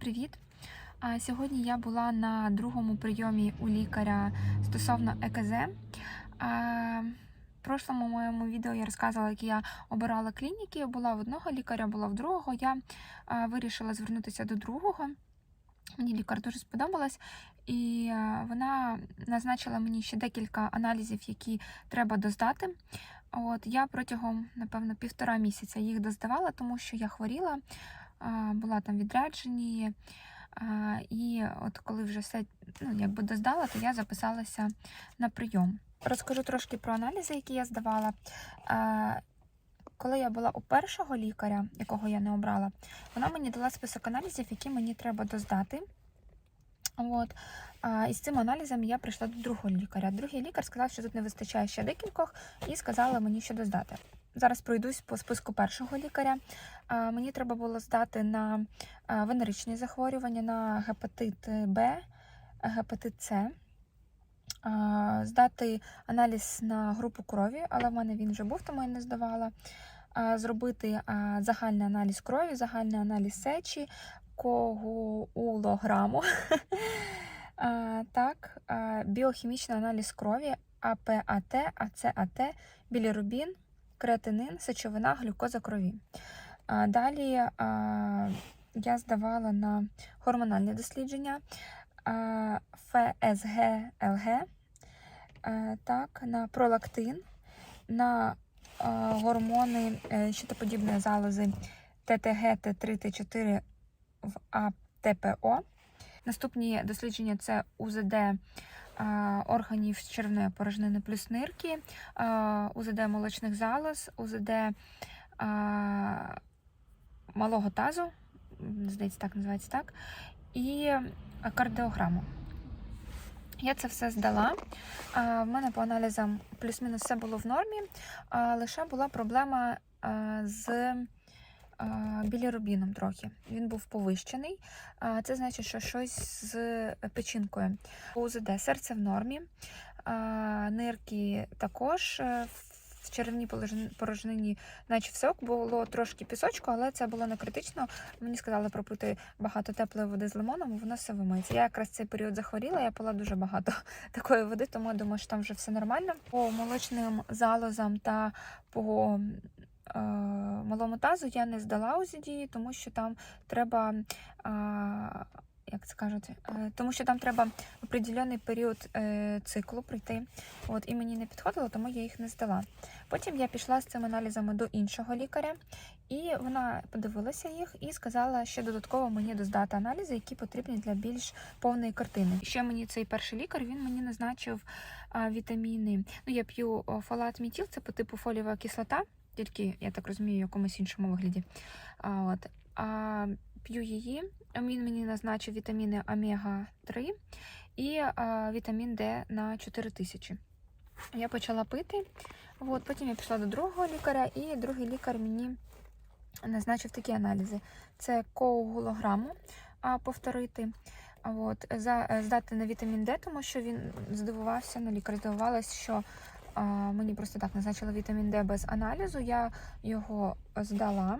Привіт! Сьогодні я була на другому прийомі у лікаря стосовно ЕКЗ. В прошлому моєму відео я розказувала, як я обирала клініки. Була в одного лікаря, була в другого. Я вирішила звернутися до другого. Мені лікар дуже сподобалась, і вона назначила мені ще декілька аналізів, які треба доздати. От я протягом, напевно, півтора місяця їх доздавала, тому що я хворіла, була там відряджені. І от коли вже все ну, якби доздала, то я записалася на прийом. Розкажу трошки про аналізи, які я здавала. Коли я була у першого лікаря, якого я не обрала, вона мені дала список аналізів, які мені треба доздати. От. А, і з цим аналізом я прийшла до другого лікаря. Другий лікар сказав, що тут не вистачає ще декількох, і сказала мені, що доздати. Зараз пройдусь по списку першого лікаря. Мені треба було здати на венеричні захворювання, на гепатит Б, гепатит С, здати аналіз на групу крові, але в мене він вже був, тому я не здавала. Зробити загальний аналіз крові, загальний аналіз сечі, коагулограму. А, Так, біохімічний аналіз крові, АПАТ, АЦАТ, білірубін, креатинин, сечовина, глюкоза крові. Далі я здавала на гормональні дослідження а, ФСГ, ЛГ, так, на пролактин, на гормони е, щитоподібної залози ТТГ, Т3, Т4 в АТПО. Наступні дослідження це УЗД органів червної порожнини плюс нирки, УЗД молочних залоз, УЗД малого тазу, здається, так називається так, і кардіограму. Я це все здала. В мене по аналізам плюс-мінус все було в нормі, лише була проблема з білірубіном трохи. Він був повищений. Це значить, що щось з печінкою. УЗД серце в нормі, нирки також. е, В черевній порожнині, наче ок, було трошки пісочку, але це було не критично. Мені сказали пропити багато теплої води з лимоном, воно все вимиється. Я якраз цей період захворіла, я пила дуже багато такої води, тому я думаю, що там вже все нормально. По молочним залозам та по малому тазу я не здала УЗД, тому що там треба. Як це кажуть, е, тому що там треба определений період е, циклу пройти. От, і мені не підходило, тому я їх не здала. Потім я пішла з цими аналізами до іншого лікаря, і вона подивилася їх і сказала, що додатково мені доздати аналізи, які потрібні для більш повної картини. Ще мені цей перший лікар він мені назначив вітаміни. Ну, я п'ю фолат мітіл, це по типу фолієва кислота, тільки я так розумію, в якомусь іншому вигляді. От. А, п'ю її. Він мені назначив вітаміни омега-3 і вітамін Д на 4000. Я почала пити. От, потім я пішла до другого лікаря, і другий лікар мені назначив такі аналізи: це коагулограму а, повторити. От, за, здати на вітамін Д, тому що він здивувався, ну, лікар здивувалась, що а, мені просто так назначили вітамін Д без аналізу. Я його здала.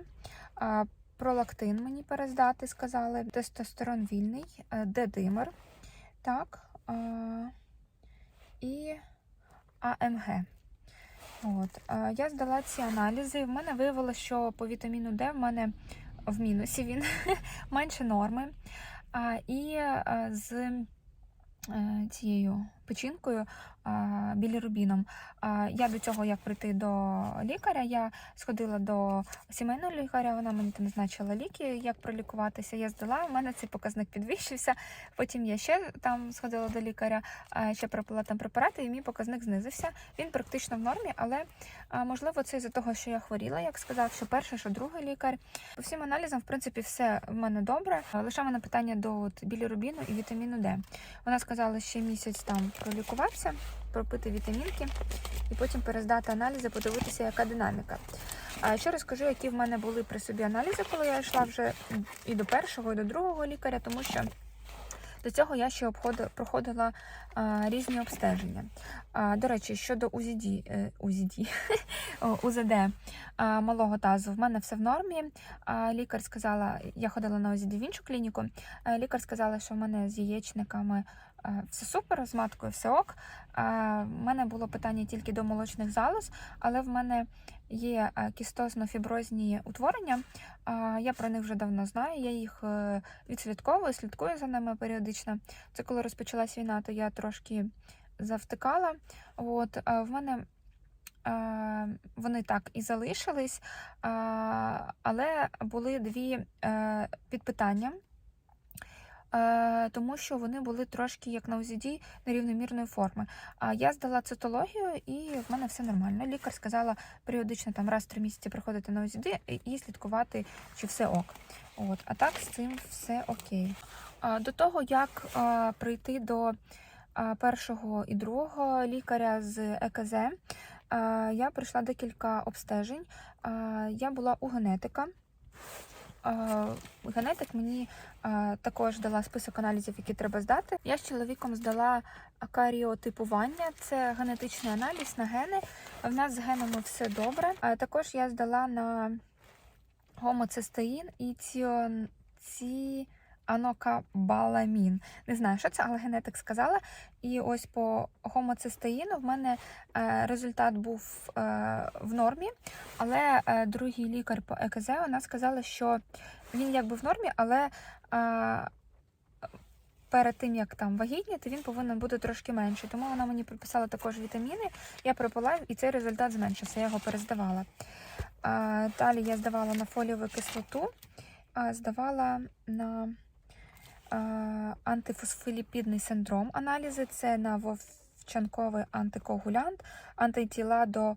А, пролактин мені перездати, сказали. Тестостерон вільний, е, Д-димер. Так. А, і АМГ. От. е, Я здала ці аналізи. В мене виявилося, що по вітаміну Д в мене в мінусі він менше норми. І е, з е, цією печінкою, білірубіном. Я до цього, як прийти до лікаря, я сходила до сімейного лікаря, вона мені там назначила ліки, як пролікуватися. Я здала, у мене цей показник підвищився. Потім я ще там сходила до лікаря, ще пропила там препарати, і мій показник знизився. Він практично в нормі, але можливо це із-за того, що я хворіла, як сказав, що перший, що другий лікар. По всім аналізам, в принципі, все в мене добре. Лише мене питання до білірубіну і вітаміну Д. Вона сказала, ще місяць там пролікуватися, пропити вітамінки і потім перездати аналізи, подивитися, яка динаміка. А ще розкажу, які в мене були при собі аналізи, коли я йшла вже і до першого, і до другого лікаря, тому що До цього я ще обходила, проходила а, різні обстеження. А, до речі, щодо УЗД, е, УЗД, УЗД а, малого тазу, в мене все в нормі. А, лікар сказала, я ходила на УЗД в іншу клініку. а, лікар сказала, що в мене з яєчниками все супер, з маткою все ок. А, в мене було питання тільки до молочних залоз, але в мене є е, кістозно-фіброзні утворення. Я про них вже давно знаю. Я їх е, відслідковую, слідкую за ними періодично. Це коли розпочалась війна, то я трошки завтикала. От в мене е, вони так і залишились, але були дві е, підпитання. Е, Тому що вони були трошки як на УЗД нерівномірної форми. А я здала цитологію, і в мене все нормально. Лікар сказала періодично там раз в три місяці приходити на УЗД і- слідкувати, чи все ок. От, а так з цим все окей. До того, як прийти до першого і другого лікаря з ЕКЗ, я пройшла декілька обстежень. Я була у генетика. Генетик мені також дала список аналізів, які треба здати. Я з чоловіком здала каріотипування, це генетичний аналіз на гени. В нас з генами все добре. Також я здала на гомоцистеїн і ціон... ціанокабаламін. Не знаю, що це, але генетик сказала. І ось по гомоцистеїну в мене е, результат був е, в нормі, але е, другий лікар по ЕКЗ вона сказала, що він якби в нормі, але перед тим як там вагітніти, він повинен бути трошки менший. Тому вона мені приписала також вітаміни. Я пропила і цей результат зменшився. Я його перездавала. Далі я здавала на фоліову кислоту, здавала на антифосфоліпідний синдром аналізи. Це на вовчанковий антикоагулянт, антитіла до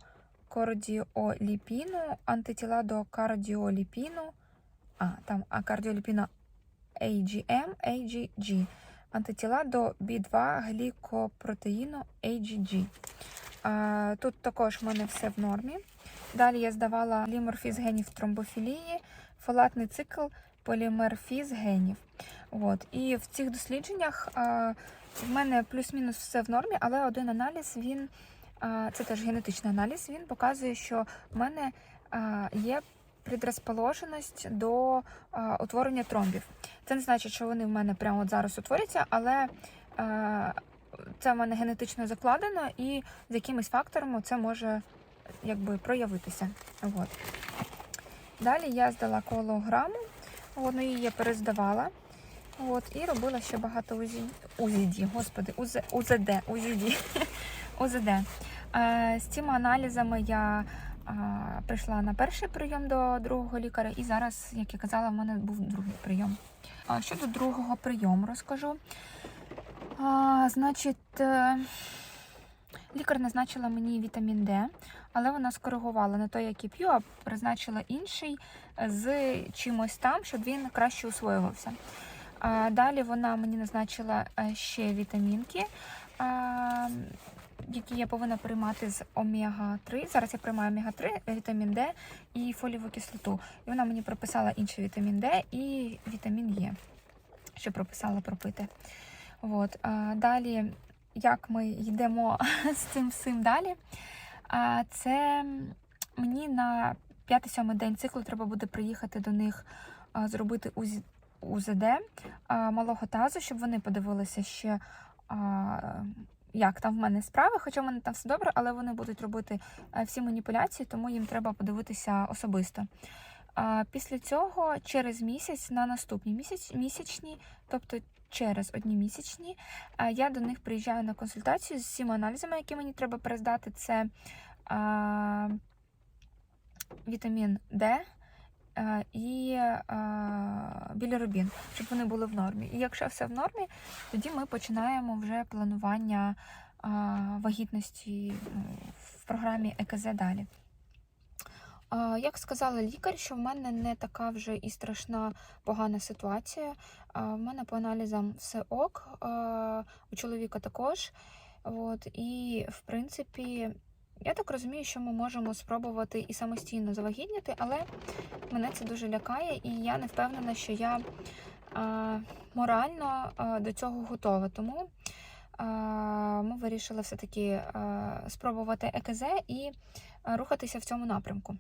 кардіоліпіну, антитіла до кардіоліпіну, а, там а, кардіоліпіну AGM, AGG, антитіла до B2 глікопротеїну AGG. А, Тут також в мене все в нормі. Далі я здавала поліморфіз генів тромбофілії, фолатний цикл поліморфіз генів. От. І в цих дослідженнях а, в мене плюс-мінус все в нормі, але один аналіз, він, а, це теж генетичний аналіз, він показує, що в мене а, є предрозположеність до а, утворення тромбів. Це не значить, що вони в мене прямо от зараз утворяться, але а, це в мене генетично закладено, і з якимись факторами це може якби проявитися. От. Далі я здала колограму, от, її я перездавала. От, і робила ще багато УЗІ, УЗД, господи, УЗ, УЗД, УЗД, УЗД. Е, з цими аналізами я е, прийшла на перший прийом до другого лікаря, і зараз, як я казала, в мене був другий прийом. Щодо другого прийому розкажу. А, значить, е, лікар назначила мені вітамін Д, але вона скоригувала не той, який п'ю, а призначила інший з чимось там, щоб він краще усвоювався. Далі вона мені назначила е, ще вітамінки, які я повинна приймати з омега-3. Зараз я приймаю омега-3, вітамін Д і фолієву кислоту. І вона мені прописала інший вітамін Д і вітамін Е, що прописала пропити. От. Далі, як ми йдемо з цим всім далі, це мені на 5-7 день циклу треба буде приїхати до них, зробити УЗ- УЗД малого тазу, щоб вони подивилися ще, як там в мене справи. Хоча в мене там все добре, але вони будуть робити е, всі маніпуляції, тому їм треба подивитися особисто. А, Після цього через місяць на наступні місяць, місячні, тобто через одні місячні, я до них приїжджаю на консультацію з всіма аналізами, які мені треба перездати. Це а, вітамін Д і білірубін, щоб вони були в нормі. І якщо все в нормі, тоді ми починаємо вже планування а, вагітності в програмі ЕКЗ далі. Як сказала лікар, що в мене не така вже і страшна погана ситуація. В мене по аналізам все ок, у чоловіка також. От, і, в принципі, я так розумію, що ми можемо спробувати і самостійно завагітніти, але мене це дуже лякає, і я не впевнена, що я морально до цього готова. Тому ми вирішили все-таки спробувати ЕКЗ і рухатися в цьому напрямку.